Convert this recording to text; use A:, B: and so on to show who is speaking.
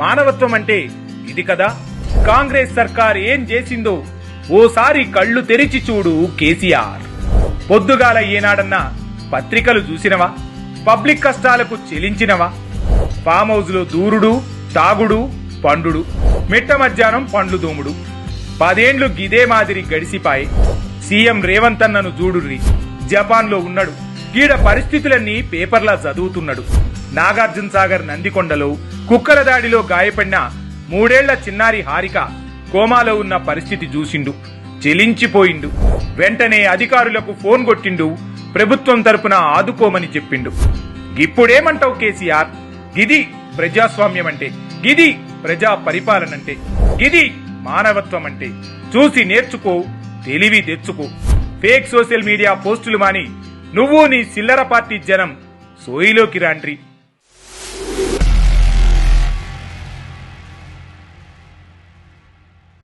A: మానవత్వం అంటే ఇది కదా? కాంగ్రెస్ సర్కార్ ఏం చేసిందో ఓసారి కళ్ళు తెరిచి చూడు కేసీఆర్. పొద్దుగాల ఏనాడన్నా పత్రికలు చూసినవా? పబ్లిక్ కష్టాలకు చెలించినవా? ఫామ్ హౌస్లో దూరుడు తాగుడు పండుడు మిట్ట మధ్యాహ్నం పండ్లు దోముడు. పదేండ్లు గిదే మాదిరి గడిసిపాయి. సీఎం రేవంత్ అన్నను చూడుర్రి. జపాన్లో ఉన్నాడు. గీడ పరిస్థితులన్నీ పేపర్లా చదువుతున్నాడు. నాగార్జున సాగర్ నందికొండలో కుక్కల దాడిలో గాయపడిన మూడేళ్ళ చిన్నారి హారిక కోమాలో ఉన్న పరిస్థితి చూసిండు. చెలించిపోయిండు. వెంటనే అధికారులకు ఫోన్ కొట్టిండు. ప్రభుత్వం తరపున ఆదుకోమని చెప్పిండు. ఇప్పుడేమంటావు కేసీఆర్? గిది ప్రజాస్వామ్యం అంటే గిది ప్రజా పరిపాలన అంటే గిది మానవత్వం అంటే చూసి నేర్చుకో తెలివి తెచ్చుకో. ఫేక్ సోషల్ మీడియా పోస్టులు మాని నువ్వు నీ చిల్లర పార్టీ జనం సోయిలోకి రాండ్రి.